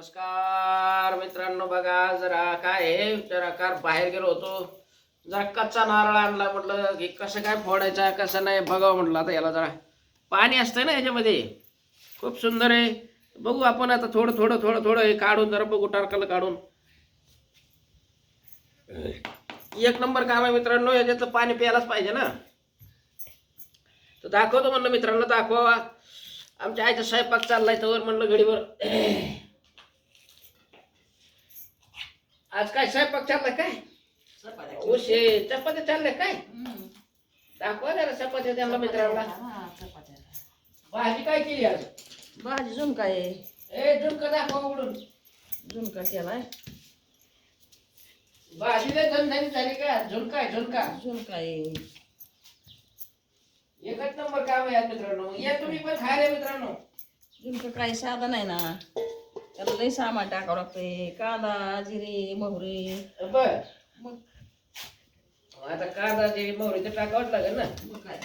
नमस्कार मित्रांनो बघा जरा काय हे जरा कार बाहेर गेलो होतो. जरा कच्चा नारळ आणला म्हटलं की कसं काय फोडायचा कसं नाही बघावं म्हटलं. आता याला जरा पाणी असतं ना याच्यामध्ये. खूप सुंदर आहे. बघू आपण आता थोडं थोडं थोडं थोडं हे काढून जरा बघू टारकाला काढून. एक नंबर काम आहे मित्रांनो याच्यातलं पाणी प्यायलाच पाहिजे ना. तर दाखवतो म्हणलं मित्रांनो दाखवा आमच्या आईचा स्वयंपाक चाललाय तर म्हणलं घडीवर आज काय स्वयंपाक चाललाय काय? उशे चपात्या चालल्या काय? दाखवा जरा चपात्या त्यांना मित्रांना. भाजी काय केली आज? भाजी झुणका आहे. ए झुणका दाखवा उघडून. झुणका केलाय. भाजी लय झणझणीत झाली का? झुणका आहे झुणका. झुणका आहे. एकच नंबर काम आहे मित्रांनो. या तुम्ही पण खायला मित्रांनो. झुणका काही साधा नाही ना. त्याला लई सामान टाकावं लागतंय. कांदा जिरे मोहरे. बर. मग? आता कांदा जे मोहरी ते टाकावंच लागेल ना. मग काय?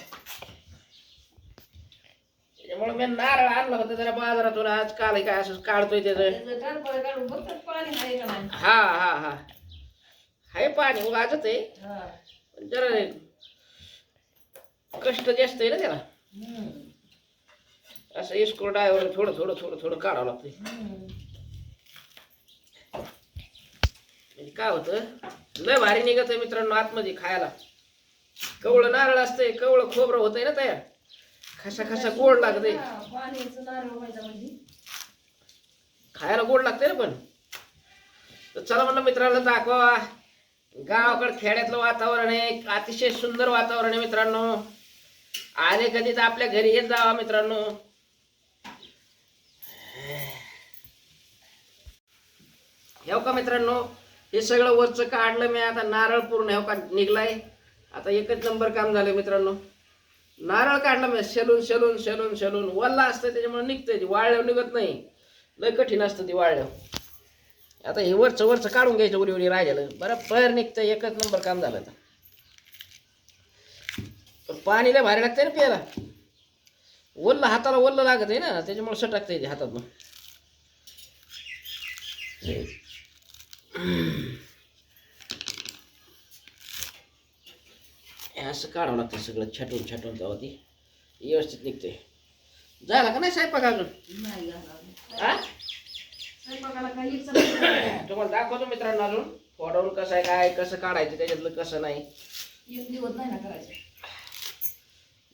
त्याच्यामुळे मी नारळ आणलं होतं जरा बाजारातून. आज काल काय असं काढतोय त्याचं. त्याचं टरफळ काढून बघतात पाणी आहे का नाही. हा हा हा. हाय पाणी वाजत आहे. हा. पण जरा कष्ट जास्त आहे ना त्याला. हम्म. असं इस्कूल डायवर थोडं थोडं थोडं थोडं काढावं लागतंय. म्हणजे काय होतं? लय भारी निघत आहे मित्रांनो आतमध्ये खायला. कवळं नारळ असतंय कवळं खोबरं होतंय ना तयार. खसा खसा गोड लागतंय. खायला गोड लागतंय ना पण. तर चला म्हणलं मित्रांनो दाखवा. गावाकडे खेड्यातलं वातावरण आहे. अतिशय सुंदर वातावरण आहे मित्रांनो. आले कधी तर आपल्या घरी येत जावा मित्रांनो. हो का मित्रांनो? हे सगळं वरचं काढलं मी आता नारळ पूर्ण हो का निघलाय. आता एकच नंबर काम झालं मित्रांनो. नारळ काढला मी शेलून शेलून शेलून शेलून. वल्ला असतं त्याच्यामुळे निघतंय ती. वाळल्यावर निघत नाही. लय कठीण असतं ते वाळल्यावर आता हे वरचं वरचं काढून घ्यायचं उडी उडी राहिलेलं. बरं पर निघतं एकच नंबर काम झालं आता. पण पाणी लय भारी लागतंय ना प्यायला. ओल्लं हाताला ओल्लं लागत आहे ना त्याच्यामुळे सटकतंय ते हातातनं. हे असं काढावं लागतं सगळं छटून छटून तेव्हा ती. व्यवस्थित निघते. झाला का नाही स्वयंपाक अजून. हा. तुम्हाला दाखवतो मित्रांनो अजून. फोडवून कसं आहे काय कसं काढायचं त्याच्यातलं कसं नाही.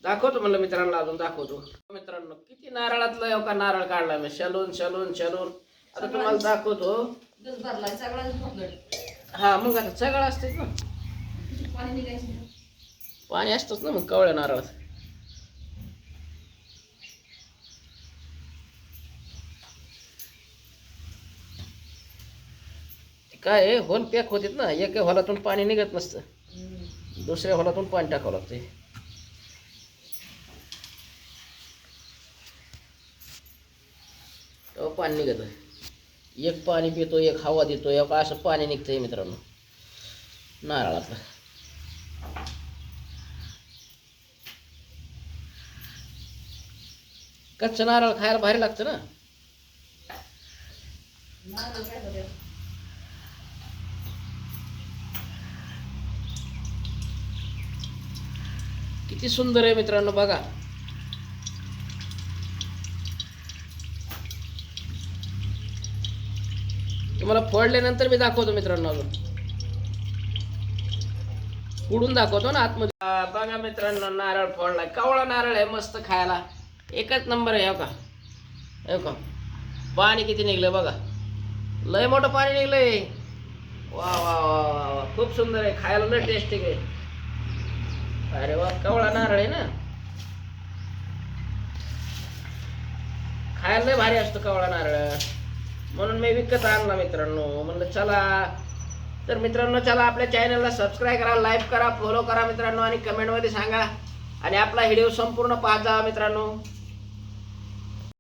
दाखवतो म्हणलं मित्रांना अजून दाखवतो. मित्रांनो किती नारळातलं येऊ का? नारळ काढला मी. शलून शलून शलून. आता तुम्हाला दाखवतो. हा मग आता सगळं असतेच ना. पाणी असतंच ना मग कवळ्या नारळात काय होल पॅक होतात ना एका होलातून पाणी निघत नसतं. दुसऱ्या होलातून पाणी टाकावं लागते तेव्हा पाणी निघत एक पाणी पितो एक हवा देतो एक असं पाणी निघतंय मित्रांनो. नारळातलं कच्चं नारळ खायला भारी लागतं ना? किती सुंदर आहे मित्रांनो बघा. तुम्हाला फोडल्यानंतर मी दाखवतो मित्रांनो अजून. उडून दाखवतो ना आतमध्ये. बघा मित्रांनो नारळ फोडला कवळा नारळ आहे मस्त खायला. एकच नंबर आहे हो का? हो का? पाणी किती निघलं बघा. लय मोठं पाणी निघलंय. वा वा वा वा खूप सुंदर आहे. खायला लय टेस्टी आहे. अरे वा कवळा नारळ आहे ना? खायला लय भारी असतो कवळा नारळ. म्हणून मी विकत आणला मित्रांनो. म्हणलं चला. तर मित्रांनो चला आपल्या चॅनलला सबस्क्राईब करा लाईक करा फॉलो करा मित्रांनो आणि कमेंटमध्ये सांगा. आणि आपला व्हिडिओ संपूर्ण पाहता मित्रांनो.